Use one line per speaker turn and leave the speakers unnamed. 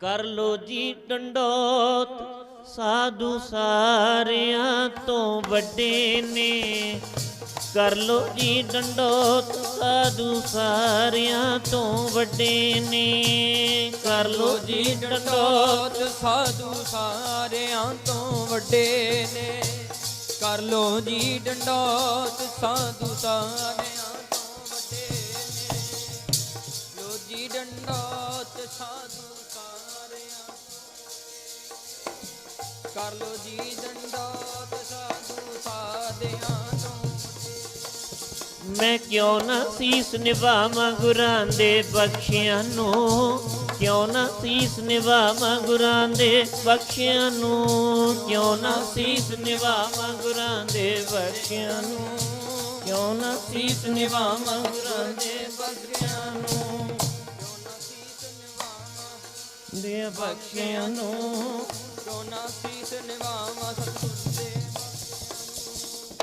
ਕਰ ਲੋ ਜੀ ਡੰਡੋਤ ਸਾਧੂ ਸਾਰਿਆਂ ਤੋਂ ਵੱਡੇ ਨੇ। ਕਰ ਲੋ ਜੀ ਡੰਡੋਤ ਸਾਧੂ ਸਾਰਿਆਂ ਤੋਂ ਵੱਡੇ ਨੇ। ਕਰ ਲੋ ਜੀ ਡੰਡੋਤ
ਸਾਧੂ ਸਾਰਿਆਂ ਤੋਂ ਵੱਡੇ ਨੇ। ਕਰ ਲੋ ਜੀ ਡੰਡੋਤ ਸਾਧੂ ਸਾਰਿਆਂ ਤੋਂ ਵੱਡੇ ਨੇ। ਲੋ ਜੀ ਡੰਡੋਤ ਕਰ ਲੋ ਜੀ ਡੰਡੋਤ ਸਾਧੂ ਸਾਰਿਆਂ ਤੋਂ।
ਮੈਂ ਕਿਉਂ ਨਾ ਸੀਸ ਨਿਭਾਵਾਂ ਗੁਰਾਂ ਦੇ ਬਖਸ਼ਿਆਂ ਨੂੰ? ਕਿਉਂ ਨਾ ਸੀਸ ਨਿਭਾਵਾਂ ਗੁਰਾਂ ਦੇ ਬਖਸ਼ਿਆਂ ਨੂੰ? ਕਿਉਂ ਨਾ ਸੀਸ ਨਿਭਾਵਾਂ ਗੁਰਾਂ ਦੇ ਬਖਸ਼ਿਆਂ ਨੂੰ? ਕਿਉਂ ਨਾ ਸੀਸ ਨਿਭਾਵਾਂ ਗੁਰਾਂ ਦੇ ਬਖਸ਼ਿਆਂ ਨੂੰ? ਦੇ ਬਖਸ਼ਿਆਂ ਨੂੰ?